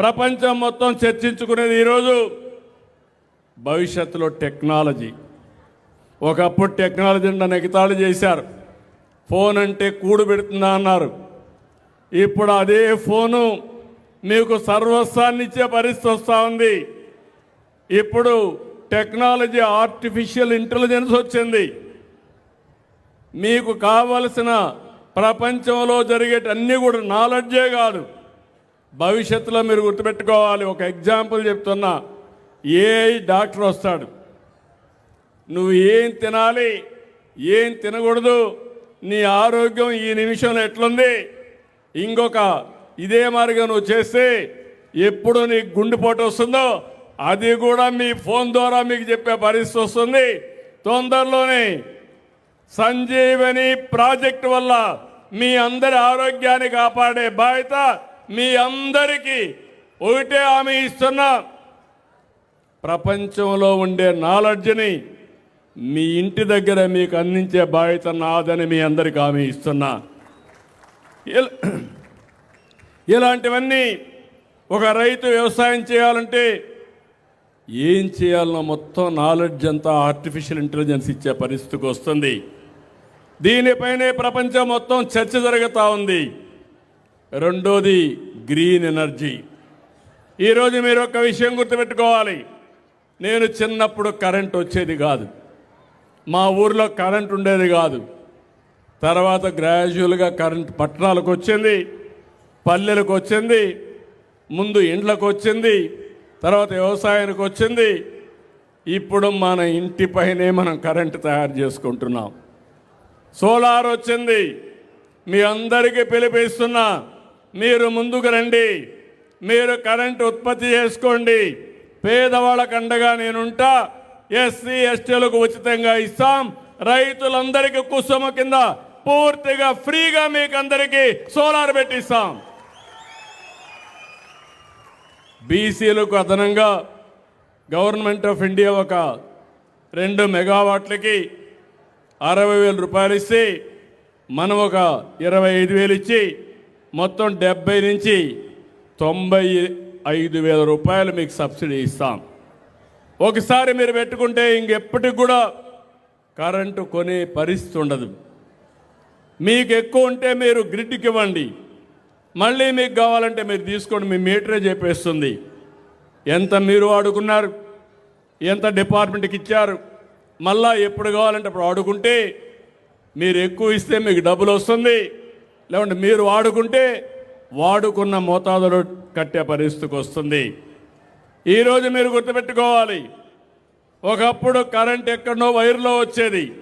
ప్రపంచం మొత్తం చర్చించుకునేది ఈరోజు భవిష్యత్తులో టెక్నాలజీ. ఒకప్పుడు టెక్నాలజీ నన్ను ఎగతాళి చేశారు. ఫోన్ అంటే కూడు పెడుతుందా అన్నారు. ఇప్పుడు అదే ఫోను మీకు సర్వస్వాన్ని ఇచ్చే పరిస్థితి వస్తూ ఉంది. ఇప్పుడు టెక్నాలజీ ఆర్టిఫిషియల్ ఇంటెలిజెన్స్ వచ్చింది. మీకు కావలసిన ప్రపంచంలో జరిగేటన్నీ కూడా నాలెడ్జే కాదు. భవిష్యత్తులో మీరు గుర్తుపెట్టుకోవాలి. ఒక ఎగ్జాంపుల్ చెప్తున్నా. ఏ డాక్టర్ వస్తాడు. నువ్వు ఏం తినాలి ఏం తినకూడదు నీ ఆరోగ్యం ఈ నిమిషంలో ఎట్లుంది? ఇంకొక ఇదే మార్గం నువ్వు చేస్తే ఎప్పుడు నీకు గుండెపోటు వస్తుందో అది కూడా మీ ఫోన్ ద్వారా మీకు చెప్పే పరిస్థితి వస్తుంది. తొందరలోనే సంజీవని ప్రాజెక్ట్ వల్ల మీ అందరి ఆరోగ్యాన్ని కాపాడే బాధ్యత మీ అందరికీ ఒకటే హామీ ఇస్తున్నా. ప్రపంచంలో ఉండే నాలెడ్జ్ని మీ ఇంటి దగ్గర మీకు అందించే బాధ్యత నాదని మీ అందరికి హామీ ఇస్తున్నా. ఇలాంటివన్నీ ఒక రైతు వ్యవసాయం చేయాలంటే ఏం చేయాలన్నా మొత్తం నాలెడ్జ్ అంతా ఆర్టిఫిషియల్ ఇంటెలిజెన్స్ ఇచ్చే పరిస్థితికి వస్తుంది. దీనిపైనే ప్రపంచం మొత్తం చర్చ జరుగుతూ ఉంది. రెండోది గ్రీన్ ఎనర్జీ. ఈరోజు మీరు ఒక విషయం గుర్తుపెట్టుకోవాలి. నేను చిన్నప్పుడు కరెంట్ వచ్చేది కాదు. మా ఊర్లో కరెంట్ ఉండేది కాదు. తర్వాత గ్రాడ్యువల్గా కరెంట్ పట్టణాలకు వచ్చింది పల్లెలకు వచ్చింది ముందు ఇండ్లకు వచ్చింది తర్వాత వ్యవసాయానికి వచ్చింది. ఇప్పుడు మన ఇంటిపైనే మనం కరెంట్ తయారు చేసుకుంటున్నాం. సోలార్ వచ్చింది. మీ అందరికీ పిలిపిస్తున్నా. మీరు ముందుకు రండి. మీరు కరెంట్ ఉత్పత్తి చేసుకోండి. పేదవాళ్ళకు అండగా నేనుంటా. ఎస్సీ ఎస్టీలకు ఉచితంగా ఇస్తాం. రైతులందరికీ కుసుమ కింద పూర్తిగా ఫ్రీగా మీకు అందరికీ సోలార్ పెట్టిస్తాం. బీసీలకు అదనంగా గవర్నమెంట్ ఆఫ్ ఇండియా ఒక రెండు మెగావాట్లకి అరవై వేల రూపాయలు ఇస్తే మనం ఒక ఇరవై ఐదు వేలు ఇచ్చి మొత్తం డెబ్బై నుంచి తొంభై ఐదు వేల రూపాయలు మీకు సబ్సిడీ ఇస్తాం. ఒకసారి మీరు పెట్టుకుంటే ఇంకెప్పటికి కూడా కరెంటు కొనే పరిస్థితి ఉండదు. మీకు ఎక్కువ ఉంటే మీరు గ్రిడ్కి ఇవ్వండి. మళ్ళీ మీకు కావాలంటే మీరు తీసుకోండి మీ మీటరే చెప్పేస్తుంది. ఎంత మీరు వాడుకున్నారు ఎంత డిపార్ట్మెంట్కి ఇచ్చారు మళ్ళా ఎప్పుడు కావాలంటే అప్పుడు ఆడుకుంటే మీరు ఎక్కువ ఇస్తే మీకు డబ్బులు వస్తుంది. లేకుంటే మీరు వాడుకుంటే వాడుకున్న మోతాదులో కట్టే పరిస్థితికి వస్తుంది. ఈరోజు మీరు గుర్తుపెట్టుకోవాలి. ఒకప్పుడు కరెంట్ ఎక్కడనో వైర్లో వచ్చేది.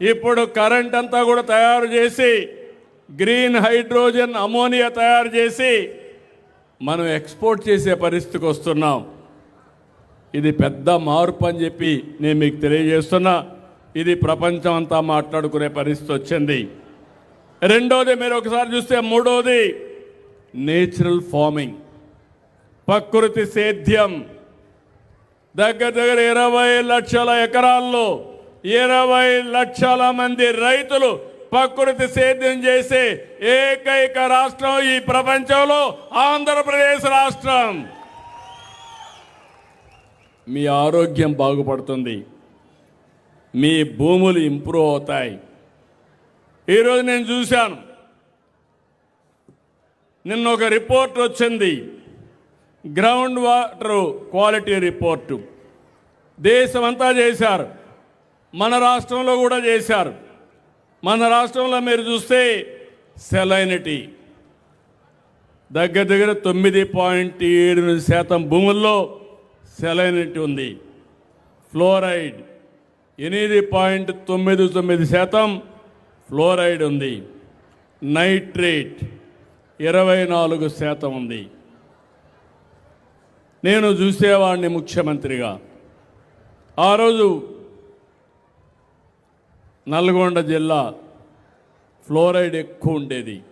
ఇప్పుడు కరెంట్ అంతా కూడా తయారు చేసి గ్రీన్ హైడ్రోజన్ అమోనియా తయారు చేసి మనం ఎక్స్పోర్ట్ చేసే పరిస్థితికి వస్తున్నాం. ఇది పెద్ద మార్పు అని చెప్పి నేను మీకు తెలియజేస్తున్నా. ఇది ప్రపంచం అంతా మాట్లాడుకునే పరిస్థితి వచ్చింది. రెండోది మీరు ఒకసారి చూస్తే మూడోది నేచురల్ ఫార్మింగ్. ప్రకృతి సేద్యం. దగ్గర దగ్గర ఇరవై లక్షల ఎకరాల్లో ఇరవై లక్షల మంది రైతులు ప్రకృతి సేద్యం చేసే ఏకైక రాష్ట్రం ఈ ప్రపంచంలో ఆంధ్రప్రదేశ్ రాష్ట్రం. మీ ఆరోగ్యం బాగుపడుతుంది. మీ భూములు ఇంప్రూవ్ అవుతాయి. ఈరోజు నేను చూశాను. నిన్న ఒక రిపోర్ట్ వచ్చింది. Ground water quality report. దేశమంతా చేశారు. మన రాష్ట్రంలో కూడా చేశారు. మన రాష్ట్రంలో మీరు చూస్తే సెలైనిటీ. దగ్గర దగ్గర తొమ్మిది పాయింట్ ఏడు శాతం భూముల్లో సెలైనిటీ ఉంది. ఫ్లోరైడ్ ఎనిమిది పాయింట్ తొమ్మిది తొమ్మిది శాతం ఫ్లోరైడ్ ఉంది. నైట్రేట్ ఇరవై నాలుగు శాతం ఉంది. నేను చూసేవాడిని ముఖ్యమంత్రిగా. ఆ రోజు నల్గొండ జిల్లా ఫ్లోరైడ్ ఎక్కువ ఉండేది.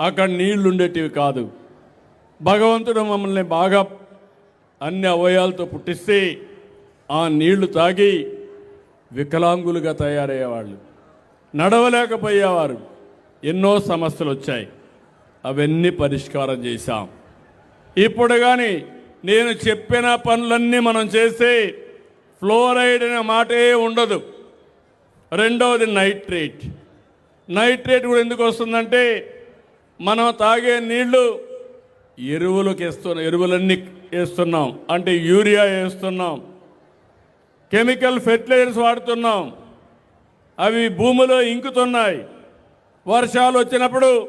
అక్కడ నీళ్ళు ఉండేటివి కాదు. భగవంతుడు మమ్మల్ని బాగా అన్ని అవయాలతో పుట్టిస్తే ఆ నీళ్ళు తాగి వికలాంగులుగా తయారయ్యేవాళ్ళు. నడవలేకపోయేవారు. ఎన్నో సమస్యలు వచ్చాయి. అవన్నీ పరిష్కారం చేశాం. ఇప్పుడు కానీ నేను చెప్పిన పనులన్నీ మనం చేస్తే ఫ్లోరైడ్ అనే మాటే ఉండదు. రెండవది నైట్రేట్ నైట్రేట్ కూడా ఎందుకు వస్తుందంటే మనం తాగే నీళ్ళు ఎరువులకు వేస్తున్నాం ఎరువులన్నీ వేస్తున్నాం. అంటే యూరియా వేస్తున్నాం. కెమికల్ ఫెర్టిలైజర్స్ వాడుతున్నాం. అవి భూమిలో ఇంకుతున్నాయి. వర్షాలు వచ్చినప్పుడు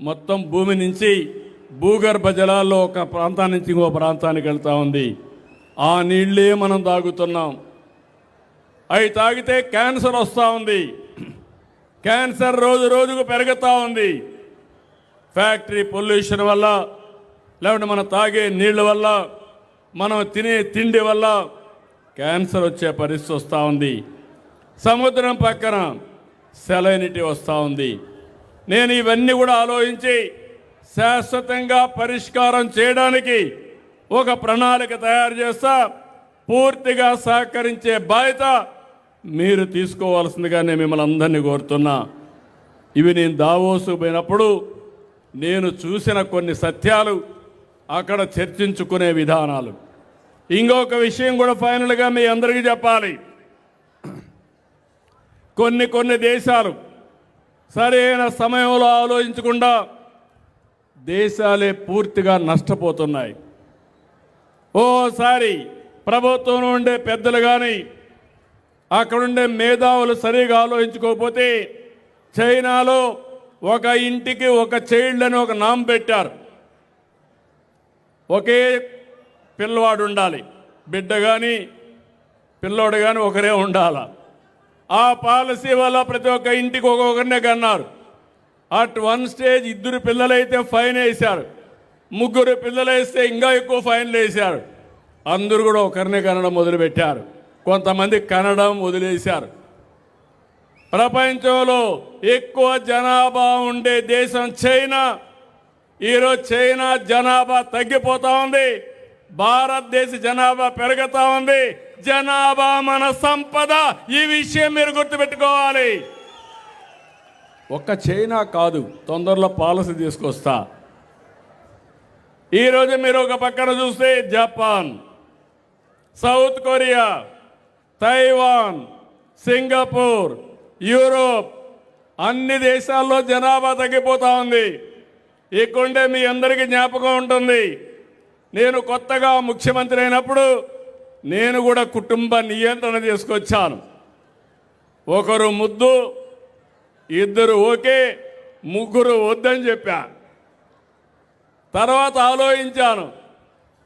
మొత్తం భూమి నుంచి భూగర్భ జలాల్లో ఒక ప్రాంతాన్ని నుంచి ఇంకో ప్రాంతానికి వెళ్తూ ఉంది. ఆ నీళ్ళే మనం తాగుతున్నాం. అవి తాగితే క్యాన్సర్ వస్తూ ఉంది. క్యాన్సర్ రోజు రోజుకు పెరుగుతూ ఉంది. ఫ్యాక్టరీ పొల్యూషన్ వల్ల లేకుంటే మనం తాగే నీళ్ళ వల్ల మనం తినే తిండి వల్ల క్యాన్సర్ వచ్చే పరిస్థితి వస్తూ ఉంది. సముద్రం పక్కన సెలైనిటీ వస్తూ ఉంది. నేను ఇవన్నీ కూడా ఆలోచించి శాశ్వతంగా పరిష్కారం చేయడానికి ఒక ప్రణాళిక తయారు చేస్తా పూర్తిగా సహకరించే బాధ్యత మీరు తీసుకోవాల్సిందిగా నేను మిమ్మల్ని అందరినీ కోరుతున్నా. ఇవి నేను దావోసు పోయినప్పుడు నేను చూసిన కొన్ని సత్యాలు అక్కడ చర్చించుకునే విధానాలు. ఇంకొక విషయం కూడా ఫైనల్గా మీ అందరికీ చెప్పాలి. కొన్ని కొన్ని దేశాలు సరైన సమయంలో ఆలోచించకుండా దేశాలే పూర్తిగా నష్టపోతున్నాయి. ఓసారి ప్రభుత్వం ఉండే పెద్దలు కానీ అక్కడుండే మేధావులు సరిగా ఆలోచించుకోకపోతే చైనాలో ఒక ఇంటికి ఒక చైల్డ్ అని ఒక నామ్ పెట్టారు. ఒకే పిల్లవాడు ఉండాలి. బిడ్డ కానీ పిల్లోడు కానీ ఒకరే ఉండాలి? ఆ పాలసీ వల్ల ప్రతి ఒక్క ఇంటికి ఒక్కొక్కరినే కన్నారు. అట్ వన్ స్టేజ్ ఇద్దరు పిల్లలైతే ఫైన్ వేశారు. ముగ్గురు పిల్లలు వేస్తే ఇంకా ఎక్కువ ఫైన్లు వేశారు. అందరూ కూడా ఒకరినే కనడం మొదలుపెట్టారు. కొంతమంది కనడం వదిలేశారు. ప్రపంచంలో ఎక్కువ జనాభా ఉండే దేశం చైనా. ఈరోజు చైనా జనాభా తగ్గిపోతూ ఉంది. భారతదేశ జనాభా పెరుగుతూ ఉంది. జనాభా మన సంపద ఈ విషయం మీరు గుర్తుపెట్టుకోవాలి. ఒక్క చైనా కాదు తొందరలో పాలసీ తీసుకొస్తా. ఈరోజు మీరు ఒక పక్కన చూస్తే Japan South Korea Taiwan Singapore Europe అన్ని దేశాల్లో జనాభా తగ్గిపోతా ఉంది. ఇక్కడుండే మీ అందరికీ జ్ఞాపకం ఉంటుంది. నేను కొత్తగా ముఖ్యమంత్రి అయినప్పుడు నేను కూడా కుటుంబ నియంత్రణ తీసుకొచ్చాను. ఒకరు ముద్దు ఇద్దరు ఓకే ముగ్గురు వద్దని చెప్పా. తర్వాత ఆలోచించాను.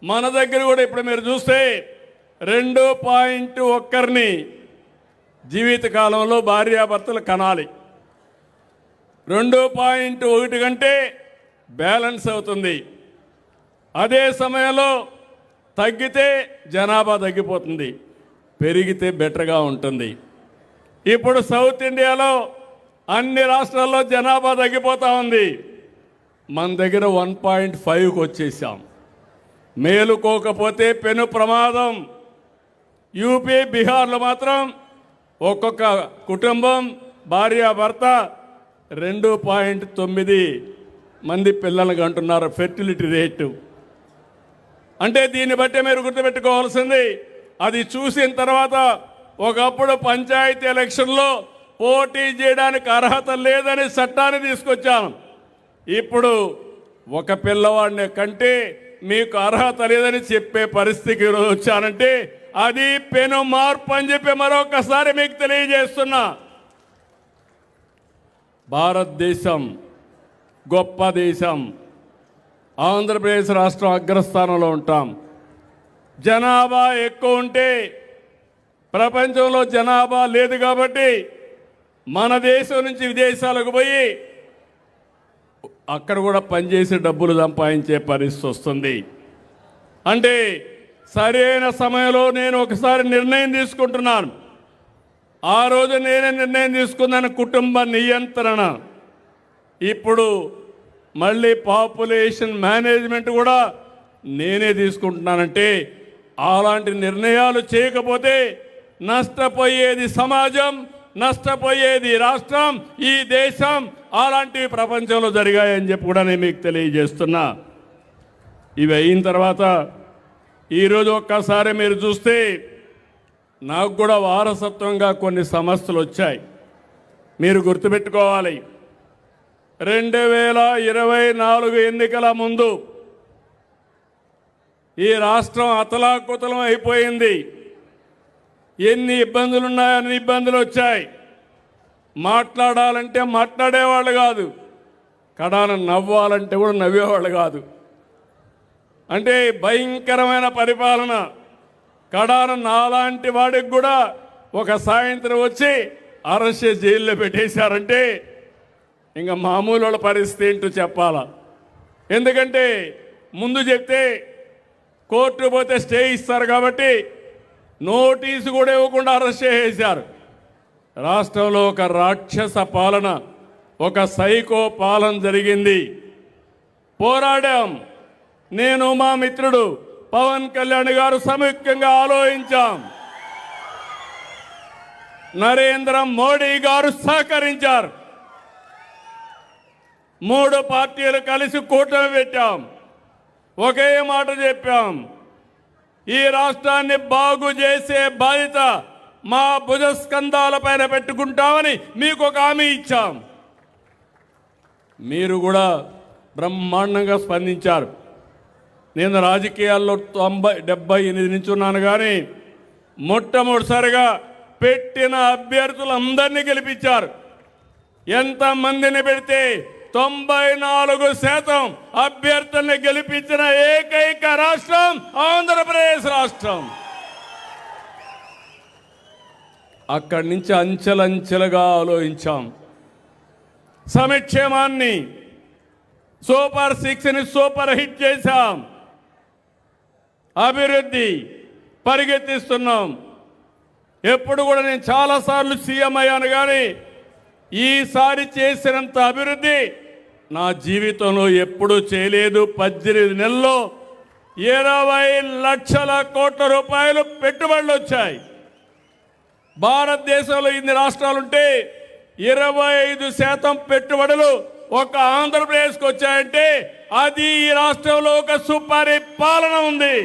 మన దగ్గర కూడా ఇప్పుడు మీరు చూస్తే రెండు పాయింట్ ఒక్కరిని జీవితకాలంలో భార్యాభర్తలు కనాలి. రెండు పాయింట్ ఒకటి కంటే బ్యాలెన్స్ అవుతుంది. అదే సమయంలో తగ్గితే జనాభా తగ్గిపోతుంది పెరిగితే బెటర్గా ఉంటుంది. ఇప్పుడు సౌత్ ఇండియాలో అన్ని రాష్ట్రాల్లో జనాభా తగ్గిపోతూ ఉంది. మన దగ్గర వన్ పాయింట్ ఫైవ్కి వచ్చేసాం. మేలుకోకపోతే పెను ప్రమాదం. యూపీ బీహార్లో మాత్రం ఒక్కొక్క కుటుంబం భార్య భర్త రెండు పాయింట్ తొమ్మిది మంది పిల్లలకు అంటున్నారు ఫెర్టిలిటీ రేటు. అంటే దీన్ని బట్టి మీరు గుర్తుపెట్టుకోవాల్సింది. అది చూసిన తర్వాత ఒకప్పుడు పంచాయతీ ఎలక్షన్లో పోటీ చేయడానికి అర్హత లేదని చట్టాన్ని తీసుకొచ్చాను. ఇప్పుడు ఒక పిల్లవాడిని కంటే మీకు అర్హత లేదని చెప్పే పరిస్థితికి ఈరోజు వచ్చానంటే అది పెను మార్పు అని చెప్పి మరొకసారి మీకు తెలియజేస్తున్నా. భారతదేశం గొప్ప దేశం. ఆంధ్రప్రదేశ్ రాష్ట్రం అగ్రస్థానంలో ఉంటాం. జనాభా ఎక్కువ ఉంటే ప్రపంచంలో జనాభా లేదు కాబట్టి మన దేశం నుంచి విదేశాలకు పోయి అక్కడ కూడా పనిచేసి డబ్బులు సంపాదించే పరిస్థితి వస్తుంది. అంటే సరైన సమయంలో నేను ఒకసారి నిర్ణయం తీసుకుంటున్నాను. ఆ రోజు నేనే నిర్ణయం తీసుకున్నాను కుటుంబ నియంత్రణ. ఇప్పుడు మళ్ళీ పాపులేషన్ మేనేజ్మెంట్ కూడా నేనే తీసుకుంటున్నానంటే అలాంటి నిర్ణయాలు చేయకపోతే నష్టపోయేది సమాజం నష్టపోయేది రాష్ట్రం ఈ దేశం అలాంటివి ప్రపంచంలో జరిగాయని చెప్పి కూడా నేను మీకు తెలియజేస్తున్నా. ఇవి అయిన తర్వాత ఈరోజు ఒక్కసారి మీరు చూస్తే నాకు కూడా వారసత్వంగా కొన్ని సమస్యలు వచ్చాయి. మీరు గుర్తుపెట్టుకోవాలి. రెండు వేల ఇరవై నాలుగు ఎన్నికల ముందు ఈ రాష్ట్రం అతలాకుతలం అయిపోయింది. ఎన్ని ఇబ్బందులు ఉన్నాయో అన్ని ఇబ్బందులు వచ్చాయి. మాట్లాడాలంటే మాట్లాడేవాళ్ళు కాదు. కడాన నవ్వాలంటే కూడా నవ్వేవాళ్ళు కాదు. అంటే భయంకరమైన పరిపాలన. కడాన నాలాంటి వాడికి కూడా ఒక సాయంత్రం వచ్చి అరెస్ట్ జైల్లో పెట్టేశారంటే ఇంకా మామూలు వాళ్ళ పరిస్థితి ఏంటో చెప్పాలా? ఎందుకంటే ముందు చెప్తే కోర్టు పోతే స్టే ఇస్తారు కాబట్టి నోటీసు కూడా ఇవ్వకుండా అరెస్ట్ చేసేశారు. రాష్ట్రంలో ఒక రాక్షస పాలన ఒక సైకో పాలన జరిగింది. పోరాడాం. నేను మా మిత్రుడు పవన్ కళ్యాణ్ గారు సంయుక్తంగా ఆలోచించాం. నరేంద్ర మోడీ గారు సహకరించారు. మూడు పార్టీలు కలిసి కూటమి పెట్టాం. ఒకే మాట చెప్పాం. ఈ రాష్ట్రాన్ని బాగు చేసే బాధ్యత మా భుజస్కంధాల పైన పెట్టుకుంటామని మీకు ఒక హామీ ఇచ్చాం. మీరు కూడా బ్రహ్మాండంగా స్పందించారు. నేను రాజకీయాల్లో తొంభై డెబ్బై ఎనిమిది నుంచి ఉన్నాను కానీ మొట్టమొదటిసారిగా పెట్టిన అభ్యర్థులందరినీ గెలిపించారు. ఎంతమందిని పెడితే తొంభై నాలుగు శాతం అభ్యర్థుల్ని గెలిపించిన ఏకైక రాష్ట్రం ఆంధ్రప్రదేశ్ రాష్ట్రం. అక్కడి నుంచి అంచెలంచెలుగా ఆలోచించాం. సమక్షేమాన్ని సూపర్ సిక్స్ని సూపర్ హిట్ చేశాం. అభివృద్ధి పరిగెత్తిస్తున్నాం. ఎప్పుడు కూడా నేను చాలాసార్లు సీఎం అయ్యాను కానీ ఈసారి చేసినంత అభివృద్ధి నా జీవితంలో ఎప్పుడు చేయలేదు. పద్దెనిమిది నెలల్లో ఇరవై లక్షల కోట్ల రూపాయలు పెట్టుబడులు వచ్చాయి. భారతదేశంలో ఇన్ని రాష్ట్రాలుంటే ఇరవై ఐదు శాతం పెట్టుబడులు ఒక ఆంధ్రప్రదేశ్కి వచ్చాయంటే అది ఈ రాష్ట్రంలో ఒక సుపరిపాలన ఉంది.